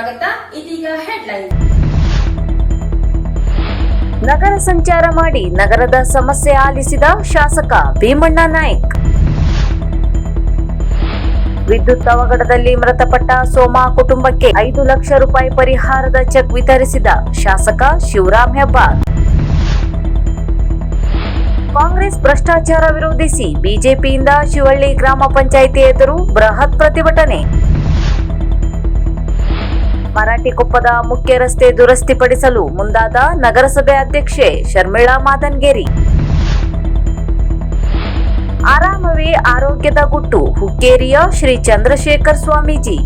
ಸ್ವಾಗತ. ಇದೀಗ ಹೆಡ್ಲೈನ್ ನಗರ ಸಂಚಾರ ಮಾಡಿ ನಗರದ ಸಮಸ್ಯೆ ಆಲಿಸಿದ ಶಾಸಕ ಭೀಮಣ್ಣ ನಾಯ್ಕ್. ವಿದ್ಯುತ್ ಅವಘಡದಲ್ಲಿ ಮೃತಪಟ್ಟ ಸೋಮಾ ಕುಟುಂಬಕ್ಕೆ ಐದು ಲಕ್ಷ ರೂಪಾಯಿ ಪರಿಹಾರದ ಚೆಕ್ ವಿತರಿಸಿದ ಶಾಸಕ ಶಿವರಾಮ್ ಹೆಬ್ಬಾರ್. ಕಾಂಗ್ರೆಸ್ ಭ್ರಷ್ಟಾಚಾರ ವಿರೋಧಿಸಿ ಬಿಜೆಪಿಯಿಂದ ಶಿವಳ್ಳಿ ಗ್ರಾಮ ಪಂಚಾಯಿತಿ ಎದುರು ಬೃಹತ್ ಪ್ರತಿಭಟನೆ. ಮರಾಠಿಕೊಪ್ಪದ ಮುಖ್ಯ ರಸ್ತೆ ದುರಸ್ತಿಪಡಿಸಲು ಮುಂದಾದ ನಗರಸಭೆ ಅಧ್ಯಕ್ಷೆ ಶರ್ಮಿಳಾ ಮಾದನ್ಗೇರಿ. ಆರಾಮವೇ ಆರೋಗ್ಯದ ಗುಟ್ಟು, ಹುಕ್ಕೇರಿಯ ಶ್ರೀ ಚಂದ್ರಶೇಖರ್ ಸ್ವಾಮೀಜಿ.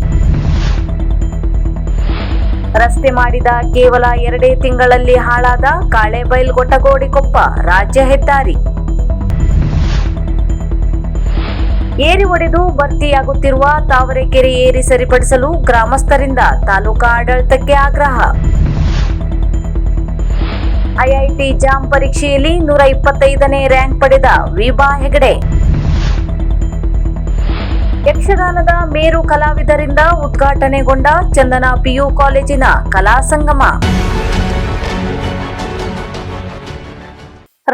ರಸ್ತೆ ಮಾಡಿದ ಕೇವಲ ಎರಡೇ ತಿಂಗಳಲ್ಲಿ ಹಾಳಾದ ಕಾಳೆಬೈಲ್ ಗೊಟ್ಟಗೋಡಿಕೊಪ್ಪ ರಾಜ್ಯ ಹೆದ್ದಾರಿ. ಏರಿ ಒಡೆದು ಭರ್ತಿಯಾಗುತ್ತಿರುವ ತಾವರೆಕೆರೆ ಏರಿ ಸರಿಪಡಿಸಲು ಗ್ರಾಮಸ್ಥರಿಂದ ತಾಲೂಕಾ ಆಡಳಿತಕ್ಕೆ ಆಗ್ರಹ. ಐಐಟಿ ಜಾಮ್ ಪರೀಕ್ಷೆಯಲ್ಲಿ ನೂರ ಇಪ್ಪತ್ತೈದನೇ ರ್ಯಾಂಕ್ ಪಡೆದ ವಿಭಾ ಹೆಗಡೆ. ಯಕ್ಷಗಾನದ ಮೇರು ಕಲಾವಿದರಿಂದ ಉದ್ಘಾಟನೆಗೊಂಡ ಚಂದನ ಪಿಯು ಕಾಲೇಜಿನ ಕಲಾ ಸಂಗಮ.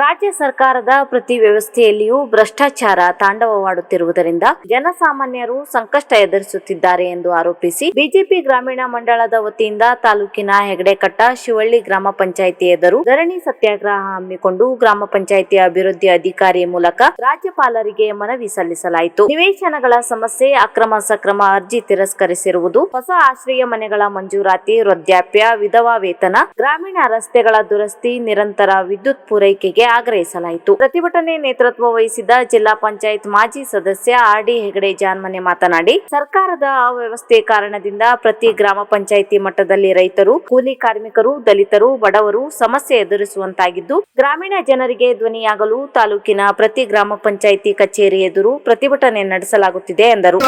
ರಾಜ್ಯ ಸರ್ಕಾರದ ಪ್ರತಿ ವ್ಯವಸ್ಥೆಯಲ್ಲಿಯೂ ಭ್ರಷ್ಟಾಚಾರ ತಾಂಡವವಾಡುತ್ತಿರುವುದರಿಂದ ಜನಸಾಮಾನ್ಯರು ಸಂಕಷ್ಟ ಎದುರಿಸುತ್ತಿದ್ದಾರೆ ಎಂದು ಆರೋಪಿಸಿ ಬಿಜೆಪಿ ಗ್ರಾಮೀಣ ಮಂಡಳದ ವತಿಯಿಂದ ತಾಲೂಕಿನ ಹೆಗಡೆಕಟ್ಟ ಶಿವಳ್ಳಿ ಗ್ರಾಮ ಪಂಚಾಯಿತಿ ಎದುರು ಧರಣಿ ಸತ್ಯಾಗ್ರಹ ಹಮ್ಮಿಕೊಂಡು ಗ್ರಾಮ ಪಂಚಾಯಿತಿ ಅಭಿವೃದ್ಧಿ ಅಧಿಕಾರಿ ಮೂಲಕ ರಾಜ್ಯಪಾಲರಿಗೆ ಮನವಿ ಸಲ್ಲಿಸಲಾಯಿತು. ನಿವೇಶನಗಳ ಸಮಸ್ಯೆ, ಅಕ್ರಮ ಸಕ್ರಮ ಅರ್ಜಿ ತಿರಸ್ಕರಿಸಿರುವುದು, ಹೊಸ ಆಶ್ರಯ ಮನೆಗಳ ಮಂಜೂರಾತಿ, ವೃದ್ಧಾಪ್ಯ, ವಿಧವಾ ವೇತನ, ಗ್ರಾಮೀಣ ರಸ್ತೆಗಳ ದುರಸ್ತಿ, ನಿರಂತರ ವಿದ್ಯುತ್ ಪೂರೈಕೆಗೆ ಆಗ್ರಹಿಸಲಾಯಿತು. ಪ್ರತಿಭಟನೆ ನೇತೃತ್ವ ವಹಿಸಿದ್ದ ಜಿಲ್ಲಾ ಪಂಚಾಯತ್ ಮಾಜಿ ಸದಸ್ಯ ಆರ್ ಡಿ ಹೆಗಡೆ ಜಾನ್ಮನೆ ಮಾತನಾಡಿ, ಸರ್ಕಾರದ ಅವ್ಯವಸ್ಥೆ ಕಾರಣದಿಂದ ಪ್ರತಿ ಗ್ರಾಮ ಪಂಚಾಯಿತಿ ಮಟ್ಟದಲ್ಲಿ ರೈತರು, ಕೂಲಿ ಕಾರ್ಮಿಕರು, ದಲಿತರು, ಬಡವರು ಸಮಸ್ಯೆ ಎದುರಿಸುವಂತಾಗಿದ್ದು, ಗ್ರಾಮೀಣ ಜನರಿಗೆ ಧ್ವನಿಯಾಗಲು ತಾಲೂಕಿನ ಪ್ರತಿ ಗ್ರಾಮ ಪಂಚಾಯಿತಿ ಕಚೇರಿ ಎದುರು ಪ್ರತಿಭಟನೆ ನಡೆಸಲಾಗುತ್ತಿದೆ ಎಂದರು.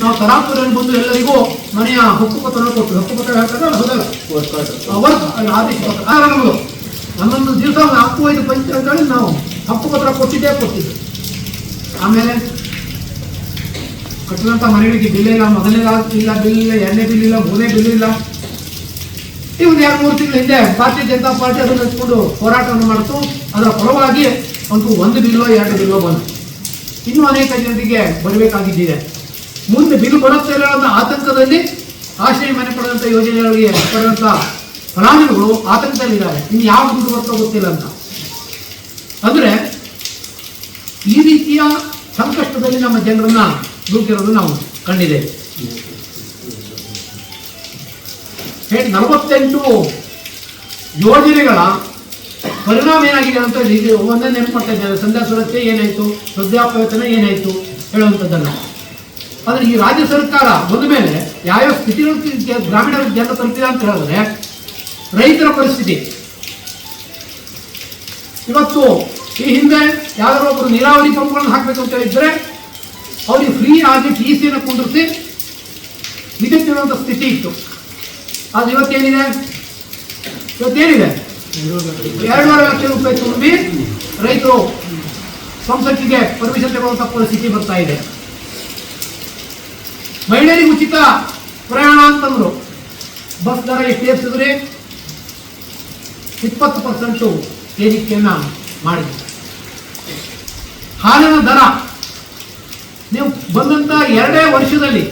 ನಾವು ಬಂದು ಎಲ್ಲರಿಗೂ ಮನೆಯ ಹಕ್ಕುಪತ್ರ ಕೊಟ್ಟು ಆದೇಶ ಪತ್ರ ಒಂದೊಂದು ದಿವಸ ನಾಲ್ಕು ಐದು ಪಂಚ ಅಂತೇಳಿ ನಾವು ಹಕ್ಕುಪತ್ರ ಕೊಟ್ಟಿದ್ದೇ ಕೊಟ್ಟಿದ್ದು. ಆಮೇಲೆ ಕಟ್ಟಿದಂಥ ಮನೆಗಳಿಗೆ ಬಿಲ್ ಇಲ್ಲ, ಮೊದಲನೇ ಇಲ್ಲ ಬಿಲ್ ಇಲ್ಲ, ಎರಡನೇ ಬಿಲ್ ಇಲ್ಲ, ಮೂರನೇ ಬಿಲ್ ಇಲ್ಲ. ಒಂದು ಎರಡು, ಮೂರು ತಿಂಗಳ ಹಿಂದೆ ಭಾರತೀಯ ಜನತಾ ಪಾರ್ಟಿ ಅದನ್ನು ಹಚ್ಕೊಂಡು ಹೋರಾಟವನ್ನು ಮಾಡಿತು. ಅದರ ಪರವಾಗಿ ಒಂದು ಒಂದು ಬಿಲ್ಲೋ ಎರಡು ಬಿಲ್ಲೋ ಬಂತು. ಇನ್ನೂ ಅನೇಕ ಜನರಿಗೆ ಬರಬೇಕಾಗಿದ್ದಿದೆ. ಮುಂದೆ ಬಿಲ್ ಬರುತ್ತೆ ಅನ್ನೋ ಆತಂಕದಲ್ಲಿ ಆಶ್ರಯ ಮನೆ ಪಡೆದಂಥ ಯೋಜನೆಗಳಿಗೆ ಪಡೆದಂಥ ಫಲಾನುಭವಿಗಳು ಆತಂಕದಲ್ಲಿದ್ದಾರೆ. ಇನ್ನು ಯಾವ ದುಡ್ಡು ಬರ್ತೋ ಗೊತ್ತಿಲ್ಲ ಅಂತ. ಅಂದರೆ ಈ ರೀತಿಯ ಸಂಕಷ್ಟದಲ್ಲಿ ನಮ್ಮ ಜನರನ್ನ ದೂಕಿರೋದು ನಾವು ಕಂಡಿದ್ದೇವೆ. ನಲವತ್ತೆಂಟು ಯೋಜನೆಗಳ ಪರಿಣಾಮ ಏನಾಗಿದೆ ಅಂತ ಇದು ಒಂದೇ ನೆನಪು ಮಾಡ್ತಾ ಇದ್ದಾರೆ ಸಂಧ್ಯಾ ಸುರಕ್ಷೆ ಏನಾಯಿತು? ವೃದ್ಧಾಪ್ಯವೇತನ ಏನಾಯಿತು? ಹೇಳುವಂಥದ್ದನ್ನು ಆದರೆ ಈ ರಾಜ್ಯ ಸರ್ಕಾರ ಬಂದ ಮೇಲೆ ಯಾವ್ಯಾವ ಸ್ಥಿತಿಗಳು ಗ್ರಾಮೀಣ ಜನ ತಲುಪಿದೆ ಅಂತ ಹೇಳಿದ್ರೆ ರೈತರ ಪರಿಸ್ಥಿತಿ. ಇವತ್ತು ಈ ಹಿಂದೆ ಯಾರೋ ಒಬ್ಬರು ನೀರಾವರಿ ಪಂಪ್ಗಳನ್ನು ಹಾಕಬೇಕು ಅಂತ ಹೇಳಿದ್ರೆ ಅವರಿಗೆ ಫ್ರೀ ಆಗಿ ಟಿ ಸಿಯನ್ನು ಕುಂದಿರಿಸಿ ಇರುವಂಥ ಸ್ಥಿತಿ ಇತ್ತು. ಅದು ಇವತ್ತೇನಿದೆ? ಇವತ್ತೇನಿದೆ? ಎರಡೂವರೆ ಲಕ್ಷ ರೂಪಾಯಿ ತುಂಬಿ ರೈತರು ಸಂಸತ್ತಿಗೆ ಪರ್ಮಿಷನ್ ತಗೊಳ್ಳುವಂಥ ಪರಿಸ್ಥಿತಿ ಬರ್ತಾ ಇದೆ. ಮಹಿಳೆಯರಿಗೆ ಉಚಿತ ಪ್ರಯಾಣ ಅಂತಂದ್ರು. ಬಸ್ ದರ ಎಷ್ಟು ಏರಿಸಿದ್ರಿ? ಇಪ್ಪತ್ತು ಪರ್ಸೆಂಟು ಏರಿಕೆಯನ್ನು ಮಾಡಿದೆ ಹಾಲಿನ ದರ, ನೀವು ಬಂದಂತ ಎರಡೇ ವರ್ಷದಲ್ಲಿ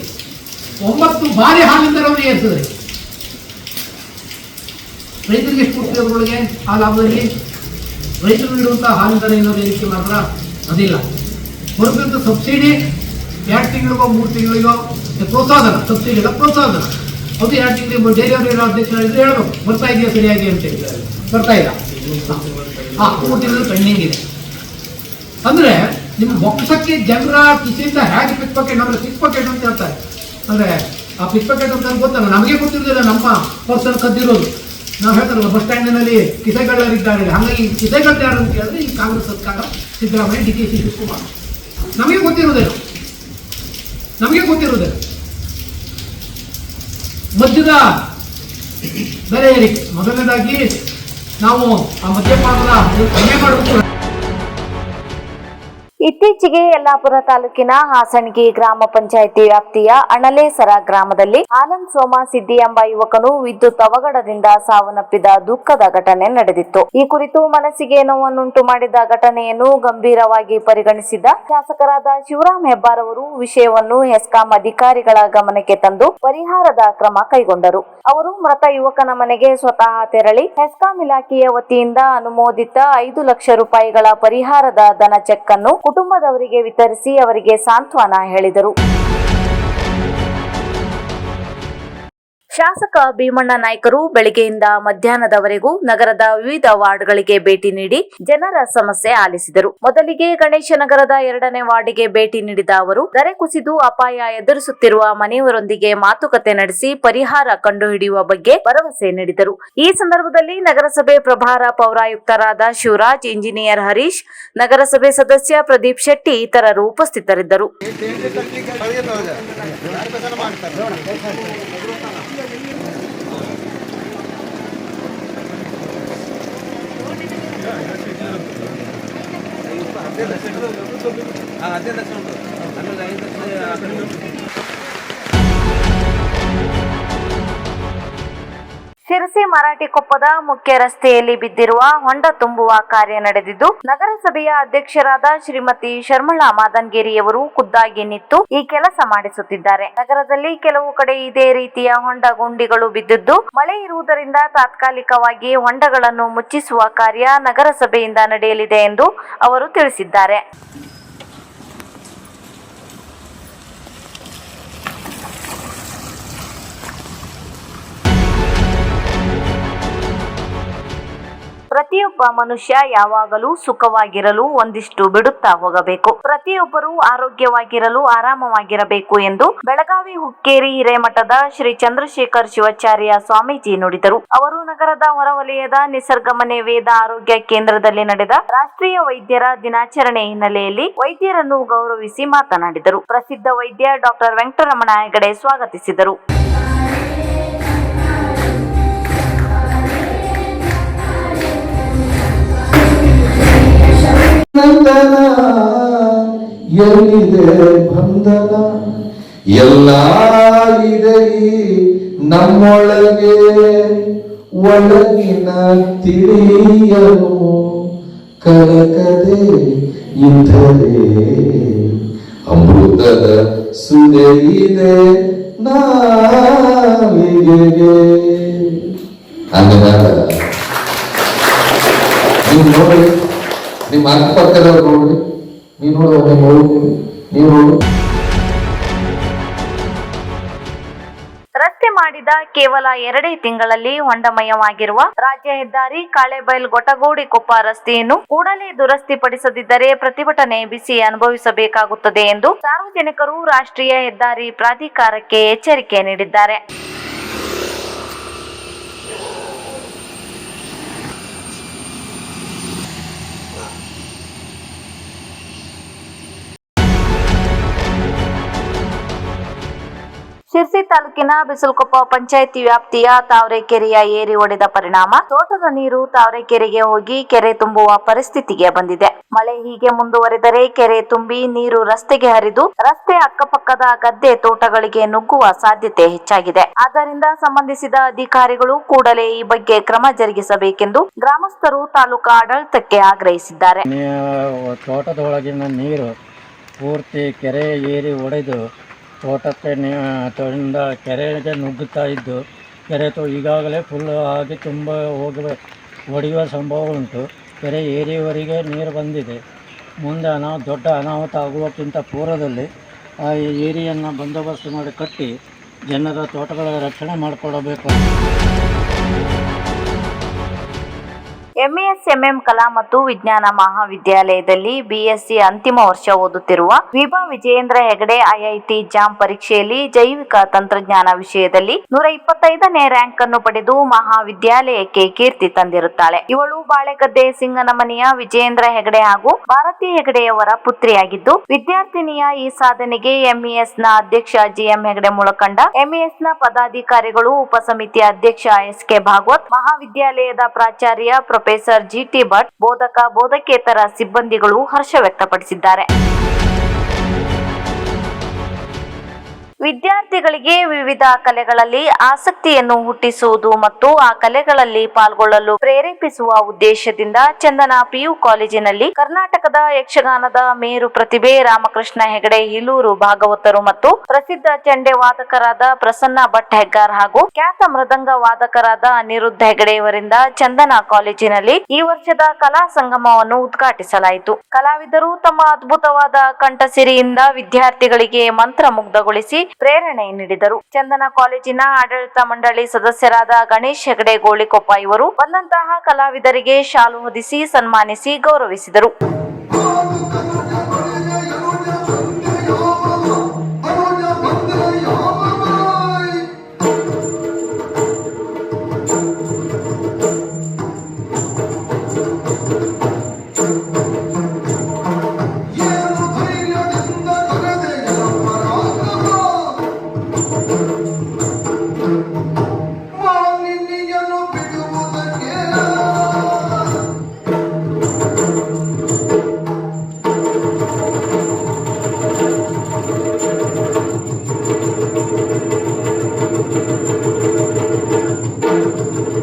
ಒಂಬತ್ತು ಬಾರಿ ಹಾಲಿನ ದರವನ್ನು ಏರಿಸಿದ್ರಿ. ರೈತರಿಗೆ ಎಷ್ಟು ಅದರೊಳಗೆ? ಆ ಲಾಭದಲ್ಲಿ? ರೈತರು ನೀಡುವಂಥ ಹಾಲಿನ ದರ ಏನಾದ್ರು ಏರಿಕೆ ಮಾತ್ರ ಅದಿಲ್ಲ. ಬರುತ್ತಿದ್ದ ಸಬ್ಸಿಡಿ ಎರಡು ತಿಂಗಳಿಗೋ, ಮೂರು ತಿಂಗಳಿಗೋ ಪ್ರೋತ್ಸಾಹನ ಸಬ್ಸಿಡಿ ಪ್ರೋತ್ಸಾಹನ ಅದು ಎರಡು ತಿಂಗಳಿಗೆ ಡೈರಿ ಅಧ್ಯಕ್ಷ ಹೇಳಿದ್ರೆ ಹೇಳ್ಬೇಕು. ಬರ್ತಾ ಇದೆಯಾ ಸರಿಯಾಗಿ ಅಂತೇಳಿ ಬರ್ತಾ ಇಲ್ಲ. ಆ ತಿಂಗಳು ಪೆಂಡಿಂಗ್ ಇದೆ. ಅಂದ್ರೆ ನಿಮ್ಮ ಬೊಕ್ಕಸಕ್ಕೆ ಜನರ ಕಿಸೆಯಿಂದ ಹೇಗೆ ಪಿಕ್ ಪಾಕೆಟ್ ಅಂದ್ರೆ ಪಿಕ್ ಪಾಕೆಟ್ ಅಂತ ಹೇಳ್ತಾರೆ. ಅಂದ್ರೆ ಆ ಪಿಕ್ ಪಾಕೆಟ್ ಅಂತ ಗೊತ್ತಲ್ಲ, ನಮಗೆ ಗೊತ್ತಿರೋದಿಲ್ಲ ನಮ್ಮ ಪರ್ಸನ್ ಕದ್ದಿರೋದು. ನಾವು ಹೇಳ್ತಾರಲ್ಲ, ಬಸ್ ಸ್ಟ್ಯಾಂಡಿನಲ್ಲಿ ಕಿಸೆಗಳರಿದ್ದಾರೆ ಹಾಗಾಗಿ ಕಿಸೆಗಳು ಯಾರು ಅಂತ ಹೇಳಿದ್ರೆ ಈ ಕಾಂಗ್ರೆಸ್ ಸರ್ಕಾರ Siddaramaiah, D K C Shivakumar. ನಮಗೆ ಗೊತ್ತಿರೋದಿಲ್ಲ. ನಮಗೆ ಗೊತ್ತಿರೋದಿಲ್ಲ. ಮಧ್ಯದ ಬೆಲೆ ಏರಿಕೆ. ಮೊದಲನೇದಾಗಿ ನಾವು ಆ ಮದ್ಯಪಾನದ ಕಡಿಮೆ ಮಾಡಬೇಕು. ಇತ್ತೀಚೆಗೆ ಯಲ್ಲಾಪುರ ತಾಲೂಕಿನ ಹಾಸಣಗಿ ಗ್ರಾಮ ಪಂಚಾಯಿತಿ ವ್ಯಾಪ್ತಿಯ ಅಣಲೇಸರ ಗ್ರಾಮದಲ್ಲಿ ಆನಂದ್ ಸೋಮ ಸಿದ್ದಿ ಎಂಬ ಯುವಕನು ವಿದ್ಯುತ್ ಅವಘಡದಿಂದ ಸಾವನ್ನಪ್ಪಿದ ದುಃಖದ ಘಟನೆ ನಡೆದಿತ್ತು. ಈ ಕುರಿತು ಮನಸ್ಸಿಗೆ ನೋವನ್ನುಂಟು ಮಾಡಿದ ಘಟನೆಯನ್ನು ಗಂಭೀರವಾಗಿ ಪರಿಗಣಿಸಿದ ಶಾಸಕರಾದ ಶಿವರಾಮ್ ಹೆಬ್ಬಾರ್ ಅವರು ವಿಷಯವನ್ನು ಹೆಸ್ಕಾಂ ಅಧಿಕಾರಿಗಳ ಗಮನಕ್ಕೆ ತಂದು ಪರಿಹಾರದ ಕ್ರಮ ಕೈಗೊಂಡರು. ಅವರು ಮೃತ ಯುವಕನ ಮನೆಗೆ ಸ್ವತಃ ತೆರಳಿ ಹೆಸ್ಕಾಂ ಇಲಾಖೆಯ ವತಿಯಿಂದ ಅನುಮೋದಿತ ಐದು ಲಕ್ಷ ರೂಪಾಯಿಗಳ ಪರಿಹಾರದ ಧನ ಚೆಕ್ ಅನ್ನು ಕುಟುಂಬದವರಿಗೆ ವಿತರಿಸಿ ಅವರಿಗೆ ಸಾಂತ್ವನ ಹೇಳಿದರು. ಶಾಸಕ ಭೀಮಣ್ಣ ನಾಯ್ಕರು ಬೆಳಗ್ಗೆಯಿಂದ ಮಧ್ಯಾಹ್ನದವರೆಗೂ ನಗರದ ವಿವಿಧ ವಾರ್ಡ್ಗಳಿಗೆ ಭೇಟಿ ನೀಡಿ ಜನರ ಸಮಸ್ಯೆ ಆಲಿಸಿದರು. ಮೊದಲಿಗೆ ಗಣೇಶ ನಗರದ ಎರಡನೇ ವಾರ್ಡ್ಗೆ ಭೇಟಿ ನೀಡಿದ ಅವರು ದರೆ ಕುಸಿದು ಅಪಾಯ ಎದುರಿಸುತ್ತಿರುವ ಮನೆಯವರೊಂದಿಗೆ ಮಾತುಕತೆ ನಡೆಸಿ ಪರಿಹಾರ ಕಂಡುಹಿಡಿಯುವ ಬಗ್ಗೆ ಭರವಸೆ ನೀಡಿದರು. ಈ ಸಂದರ್ಭದಲ್ಲಿ ನಗರಸಭೆ ಪ್ರಭಾರ ಪೌರಾಯುಕ್ತರಾದ ಶಿವರಾಜ್, ಇಂಜಿನಿಯರ್ ಹರೀಶ್, ನಗರಸಭೆ ಸದಸ್ಯ ಪ್ರದೀಪ್ ಶೆಟ್ಟಿ ಇತರರು ಉಪಸ್ಥಿತರಿದ್ದರು. ಹದಿನೈದು ಲಕ್ಷ ಉಂಟು ಆಮೇಲೆ ಐದು ಶಿರಸಿ ಮರಾಠಿಕೊಪ್ಪದ ಮುಖ್ಯ ರಸ್ತೆಯಲ್ಲಿ ಬಿದ್ದಿರುವ ಹೊಂಡ ತುಂಬುವ ಕಾರ್ಯ ನಡೆದಿದ್ದು, ನಗರಸಭೆಯ ಅಧ್ಯಕ್ಷರಾದ ಶ್ರೀಮತಿ ಶರ್ಮಳಾ ಮಾದನ್ಗೇರಿಯವರು ಖುದ್ದಾಗಿ ನಿಂತು ಈ ಕೆಲಸ ಮಾಡಿಸುತ್ತಿದ್ದಾರೆ. ನಗರದಲ್ಲಿ ಕೆಲವು ಕಡೆ ಇದೇ ರೀತಿಯ ಹೊಂಡ ಗುಂಡಿಗಳು ಬಿದ್ದಿದ್ದು, ಮಳೆ ಇರುವುದರಿಂದ ತಾತ್ಕಾಲಿಕವಾಗಿ ಹೊಂಡಗಳನ್ನು ಮುಚ್ಚಿಸುವ ಕಾರ್ಯ ನಗರಸಭೆಯಿಂದ ನಡೆಯಲಿದೆ ಎಂದು ಅವರು ತಿಳಿಸಿದ್ದಾರೆ. ಪ್ರತಿಯೊಬ್ಬ ಮನುಷ್ಯ ಯಾವಾಗಲೂ ಸುಖವಾಗಿರಲು ಒಂದಿಷ್ಟು ಬಿಡುತ್ತಾ ಹೋಗಬೇಕು. ಪ್ರತಿಯೊಬ್ಬರು ಆರೋಗ್ಯವಾಗಿರಲು ಆರಾಮವಾಗಿರಬೇಕು ಎಂದು ಬೆಳಗಾವಿ ಹುಕ್ಕೇರಿ ಹಿರೇಮಠದ ಶ್ರೀ ಚಂದ್ರಶೇಖರ್ ಶಿವಾಚಾರ್ಯ ಸ್ವಾಮೀಜಿ ನುಡಿದರು. ಅವರು ನಗರದ ಹೊರವಲಯದ ನಿಸರ್ಗಮನೆ ವೇದ ಆರೋಗ್ಯ ಕೇಂದ್ರದಲ್ಲಿ ನಡೆದ ರಾಷ್ಟ್ರೀಯ ವೈದ್ಯರ ದಿನಾಚರಣೆ ಹಿನ್ನೆಲೆಯಲ್ಲಿ ವೈದ್ಯರನ್ನು ಗೌರವಿಸಿ ಮಾತನಾಡಿದರು. ಪ್ರಸಿದ್ಧ ವೈದ್ಯ ಡಾಕ್ಟರ್ ವೆಂಕಟರಮಣ ಹೆಗಡೆ ಸ್ವಾಗತಿಸಿದರು. ಎಲ್ಲಿದೆ ಬಂಧನ? ಎಲ್ಲ ಇದೆ ನಮ್ಮೊಳಗೆ. ಒಳಗಿನ ತಿಳಿಯಲು ಕಲಕದೆ ಇದ್ದರೆ. ಅಮೃತದ ಸುದೆ ಇದೆ ನಾಲಿಗೆಗೆ ಹಂಗದ ನೀವು ನೋಡಿ, ನಿಮ್ಮ ಅಕ್ಕಪಕ್ಕದವ್ರು ನೋಡಿ. ನೋಡು ರಸ್ತೆ ಮಾಡಿದ ಕೇವಲ ಎರಡೇ ತಿಂಗಳಲ್ಲಿ ಹೊಂಡಮಯವಾಗಿರುವ ರಾಜ್ಯ ಹೆದ್ದಾರಿ ಕಾಳೆಬೈಲ್ ಗೊಟಗೋಡಿ ಕೊಪ್ಪ ರಸ್ತೆಯನ್ನು ಕೂಡಲೇ ದುರಸ್ತಿಪಡಿಸದಿದ್ದರೆ ಪ್ರತಿಭಟನೆ ಬಿಸಿ ಅನುಭವಿಸಬೇಕಾಗುತ್ತದೆ ಎಂದು ಸಾರ್ವಜನಿಕರು ರಾಷ್ಟ್ರೀಯ ಹೆದ್ದಾರಿ ಪ್ರಾಧಿಕಾರಕ್ಕೆ ಎಚ್ಚರಿಕೆ ನೀಡಿದ್ದಾರೆ. ಶಿರ್ಸಿ ತಾಲೂಕಿನ ಬಿಸಲಕೊಪ್ಪ ಪಂಚಾಯಿತಿ ವ್ಯಾಪ್ತಿಯ ತಾವರೆಕೆರೆಯ ಏರಿ ಒಡೆದ ಪರಿಣಾಮ. ತೋಟದ ನೀರು ತಾವರೆಕೆರೆಗೆ ಹೋಗಿ ಕೆರೆ ತುಂಬುವ ಪರಿಸ್ಥಿತಿಗೆ ಬಂದಿದೆ. ಮಳೆ ಹೀಗೆ ಮುಂದುವರೆದರೆ ಕೆರೆ ತುಂಬಿ ನೀರು ರಸ್ತೆಗೆ ಹರಿದು ರಸ್ತೆ ಅಕ್ಕಪಕ್ಕದ ಗದ್ದೆ ತೋಟಗಳಿಗೆ ನುಗ್ಗುವ ಸಾಧ್ಯತೆ ಹೆಚ್ಚಾಗಿದೆ. ಆದ್ದರಿಂದ ಸಂಬಂಧಿಸಿದ ಅಧಿಕಾರಿಗಳು ಕೂಡಲೇ ಈ ಬಗ್ಗೆ ಕ್ರಮ ಜರುಗಿಸಬೇಕೆಂದು ಗ್ರಾಮಸ್ಥರು ತಾಲೂಕಾ ಆಡಳಿತಕ್ಕೆ ಆಗ್ರಹಿಸಿದ್ದಾರೆ. ನೀರು ಪೂರ್ತಿ ಕೆರೆ ಏರಿ ಒಡೆದು ತೋಟಕ್ಕೆ ನೀ ತೋರಿಂದ ಕೆರೆಗೆ ನುಗ್ಗುತ್ತಾ ಇದ್ದು ಕೆರೆ ತೋ ಈಗಾಗಲೇ ಫುಲ್ ಆಗಿ ತುಂಬ ಹೋಗುವ, ಒಡೆಯುವ ಸಂಭವ ಉಂಟು ಕೆರೆ ಏರಿಯವರೆಗೆ ನೀರು ಬಂದಿದೆ. ಮುಂದೆ ಅನಾಹುತ ದೊಡ್ಡ ಅನಾಹುತ ಆಗುವಕ್ಕಿಂತ ಪೂರ್ವದಲ್ಲಿ ಆ ಏರಿಯನ್ನು ಬಂದೋಬಸ್ತ್ ಮಾಡಿ ಕಟ್ಟಿ ಜನರ ತೋಟಗಳ ರಕ್ಷಣೆ ಮಾಡಿಕೊಡಬೇಕು ಎಂಇಎಸ್ ಎಂಎಂ ಕಲಾ ಮತ್ತು ವಿಜ್ಞಾನ ಮಹಾವಿದ್ಯಾಲಯದಲ್ಲಿ ಬಿಎಸ್ಸಿ ಅಂತಿಮ ವರ್ಷ ಓದುತ್ತಿರುವ ವಿಭಾ ವಿಜಯೇಂದ್ರ ಹೆಗಡೆ ಐಐಟಿ ಜಾಮ್ ಪರೀಕ್ಷೆಯಲ್ಲಿ ಜೈವಿಕ ತಂತ್ರಜ್ಞಾನ ವಿಷಯದಲ್ಲಿ ನೂರ ಇಪ್ಪತ್ತೈದನೇ ರ್ಯಾಂಕ್ ಅನ್ನು ಪಡೆದು ಮಹಾವಿದ್ಯಾಲಯಕ್ಕೆ ಕೀರ್ತಿ ತಂದಿರುತ್ತಾಳೆ. ಇವಳು ಬಾಳೆಗದ್ದೆ ಸಿಂಗನಮನೆಯ ವಿಜಯೇಂದ್ರ ಹೆಗಡೆ ಹಾಗೂ ಭಾರತಿ ಹೆಗಡೆಯವರ ಪುತ್ರಿಯಾಗಿದ್ದು, ವಿದ್ಯಾರ್ಥಿನಿಯ ಈ ಸಾಧನೆಗೆ ಎಂಇಎಸ್ನ ಅಧ್ಯಕ್ಷ ಜಿಎಂ ಹೆಗಡೆ ಮುಳಕಂಡ ನ ಪದಾಧಿಕಾರಿಗಳು ಉಪಸಮಿತಿ ಅಧ್ಯಕ್ಷ ಎಸ್ ಕೆ ಭಾಗವತ್, ಮಹಾವಿದ್ಯಾಲಯದ ಪ್ರಾಚಾರ್ಯ ಪ್ರೊಫೆಸರ್ ಪ್ರೊಫೆಸರ್ ಜಿಟಿ ಭಟ್ ಬೋಧಕ ಬೋಧಕೇತರ ಸಿಬ್ಬಂದಿಗಳು ಹರ್ಷ ವ್ಯಕ್ತಪಡಿಸಿದ್ದಾರೆ. ವಿದ್ಯಾರ್ಥಿಗಳಿಗೆ ವಿವಿಧ ಕಲೆಗಳಲ್ಲಿ ಆಸಕ್ತಿಯನ್ನು ಹುಟ್ಟಿಸುವುದು ಮತ್ತು ಆ ಕಲೆಗಳಲ್ಲಿ ಪಾಲ್ಗೊಳ್ಳಲು ಪ್ರೇರೇಪಿಸುವ ಉದ್ದೇಶದಿಂದ ಚಂದನ ಪಿಯು ಕಾಲೇಜಿನಲ್ಲಿ ಕರ್ನಾಟಕದ ಯಕ್ಷಗಾನದ ಮೇರು ಪ್ರತಿಭೆ ರಾಮಕೃಷ್ಣ ಹೆಗಡೆ ಹಿಲೂರು ಭಾಗವತರು ಮತ್ತು ಪ್ರಸಿದ್ಧ ಚಂಡೆ ವಾದಕರಾದ ಪ್ರಸನ್ನ ಭಟ್ ಹೆಗ್ಗಾರ್ ಹಾಗೂ ಖ್ಯಾತ ಮೃದಂಗ ವಾದಕರಾದ ಅನಿರುದ್ಧ ಹೆಗಡೆ ಇವರಿಂದ ಚಂದನ ಕಾಲೇಜಿನಲ್ಲಿ ಈ ವರ್ಷದ ಕಲಾ ಸಂಗಮವನ್ನು ಉದ್ಘಾಟಿಸಲಾಯಿತು. ಕಲಾವಿದರು ತಮ್ಮ ಅದ್ಭುತವಾದ ಕಂಠಸಿರಿಯಿಂದ ವಿದ್ಯಾರ್ಥಿಗಳಿಗೆ ಮಂತ್ರ ಮುಗ್ಧಗೊಳಿಸಿ ಪ್ರೇರಣೆ ನೀಡಿದರು. ಚಂದನ ಕಾಲೇಜಿನ ಆಡಳಿತ ಮಂಡಳಿ ಸದಸ್ಯರಾದ ಗಣೇಶ್ ಹೆಗಡೆ, ಗೋಳಿಕೊಪ್ಪ ಇವರು ಬಂದಂತಹ ಕಲಾವಿದರಿಗೆ ಶಾಲು ಹೊದಿಸಿ ಸನ್ಮಾನಿಸಿ ಗೌರವಿಸಿದರು.